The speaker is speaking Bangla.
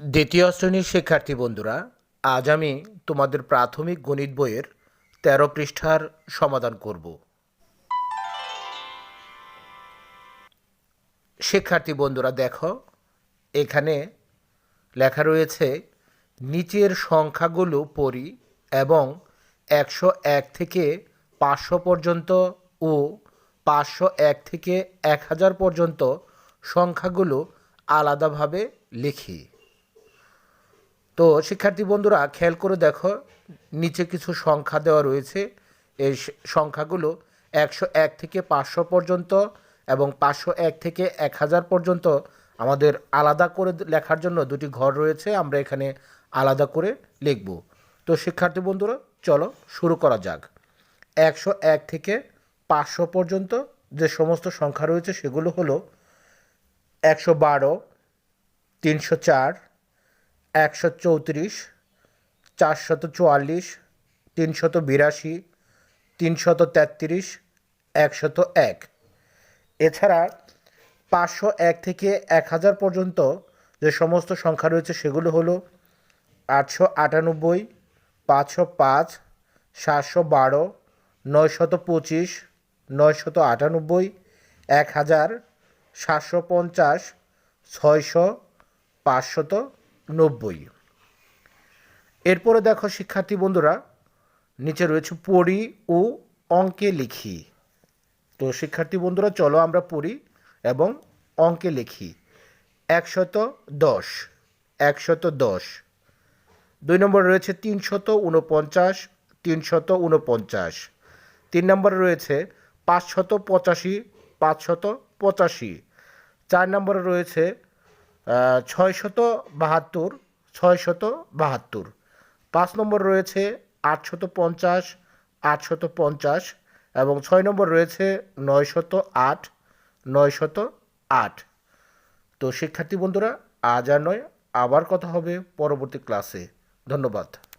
দ্বিতীয় শ্রেণির শিক্ষার্থী বন্ধুরা, আজ আমি তোমাদের প্রাথমিক গণিত বইয়ের তেরো পৃষ্ঠার সমাধান করব। শিক্ষার্থী বন্ধুরা, দেখো, এখানে লেখা রয়েছে, নিচের সংখ্যাগুলো পড়ি এবং একশো এক থেকে পাঁচশো পর্যন্ত ও পাঁচশো এক থেকে এক হাজার পর্যন্ত সংখ্যাগুলো আলাদাভাবে লিখি। তো শিক্ষার্থী বন্ধুরা, খেয়াল করে দেখো, নিচে কিছু সংখ্যা দেওয়া রয়েছে। এই সংখ্যাগুলো একশো এক থেকে পাঁচশো পর্যন্ত এবং পাঁচশো এক থেকে এক হাজার পর্যন্ত আমাদের আলাদা করে লেখার জন্য দুটি ঘর রয়েছে, আমরা এখানে আলাদা করে লিখব। তো শিক্ষার্থী বন্ধুরা, চলো শুরু করা যাক। একশো এক থেকে পাঁচশো পর্যন্ত যে সমস্ত সংখ্যা রয়েছে, সেগুলো হলো একশো বারো, তিনশো চার একশো চৌত্রিশ, চারশত চুয়াল্লিশ, তিনশত বিরাশি, তিনশত তেত্রিশ, একশত এক। এছাড়া পাঁচশো এক থেকে এক হাজার পর্যন্ত যে সমস্ত সংখ্যা রয়েছে সেগুলো হলো আটশো আটানব্বই, পাঁচশো পাঁচ, সাতশো বারো, নয়শত পঁচিশ, নয়শত আটানব্বই, এক হাজার, সাতশো পঞ্চাশ, ছয়শো, পাঁচশত নব্বই। এরপরে দেখো, শিক্ষার্থী বন্ধুরা, নিচে রয়েছে পড়ি ও অঙ্কে লিখি। তো শিক্ষার্থী বন্ধুরা, চলো আমরা পড়ি এবং অঙ্কে লিখি। একশত দশ একশত দশ। দুই নম্বরে রয়েছে তিনশত উনপঞ্চাশ তিনশত উনপঞ্চাশ তিন নম্বরে রয়েছে পাঁচশত পঁচাশি পাঁচশত পঁচাশি। চার নম্বরে রয়েছে ছয়শত বাহাত্তর ছয়শত বাহাত্তর পাঁচ নম্বর রয়েছে আটশত পঞ্চাশ আটশত পঞ্চাশ এবং ছয় নম্বর রয়েছে নয়শত আট নয়শত আট তো শিক্ষার্থী বন্ধুরা, আজ আর নয়, আবার কথা হবে পরবর্তী ক্লাসে। ধন্যবাদ।